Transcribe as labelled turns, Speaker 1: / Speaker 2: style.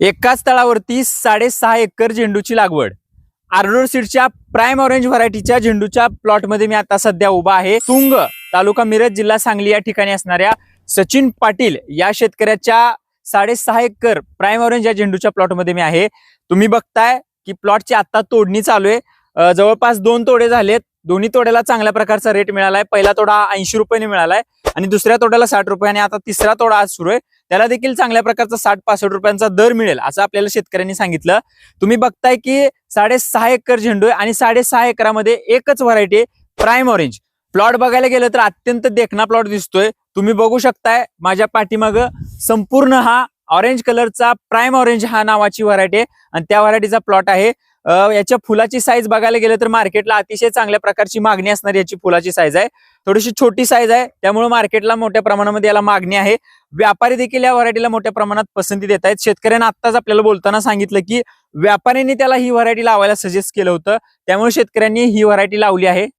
Speaker 1: एकाच तळावरती साडेसहा एकर झेंडूची लागवड. आर्डोर सीडच्या प्राईम ऑरेंज व्हरायटीच्या झेंडूच्या प्लॉटमध्ये मी आता सध्या उभा आहे. तुंग तालुका मिरज जिल्हा सांगली या ठिकाणी असणाऱ्या सचिन पाटील या शेतकऱ्याच्या साडेसहा एकर प्राईम ऑरेंज या झेंडूच्या प्लॉटमध्ये मी आहे. तुम्ही बघताय की प्लॉटची आता तोडणी चालू आहे. जवळपास दोन तोडे झालेत. दोन्ही तोड्याला चांगल्या प्रकारचा रेट मिळालाय. पहिला तोडा ऐंशी रुपयाने मिळालाय. आणि दुसऱ्या तोड्याला साठ रुपये आणि आता तिसरा तोडा आज सुरू आहे. त्याला देखील चांगल्या प्रकारचा साठ पासष्ट रुपयांचा दर मिळेल असं आपल्याला शेतकऱ्यांनी सांगितलं. तुम्ही बघताय की साडेसहा एकर झेंडू आहे आणि साडेसहा एकरामध्ये एकच व्हरायटी प्राईम ऑरेंज. प्लॉट बघायला गेलं तर अत्यंत देखना प्लॉट दिसतोय. तुम्ही बघू शकताय माझ्या पाठीमाग संपूर्ण हा ऑरेंज कलरचा प्राईम ऑरेंज हा नावाची व्हरायटी आहे आणि त्या व्हरायटीचा प्लॉट आहे. याच्या फुलाची साईज बघायला गेलं तर मार्केटला अतिशय चांगल्या प्रकारची मागणी असणारी याची फुलाची साईज आहे. थोडीशी छोटी साईज आहे. त्यामुळे मार्केटला मोठ्या प्रमाणामध्ये याला मागणी आहे. व्यापारी देखील या व्हरायटीला मोठ्या प्रमाणात पसंती देत आहेत. शेतकऱ्यांना आत्ताच आपल्याला बोलताना सांगितलं की व्यापाऱ्यांनी त्याला ही व्हरायटी लावायला सजेस्ट केलं होतं. त्यामुळे शेतकऱ्यांनी ही व्हरायटी लावली आहे.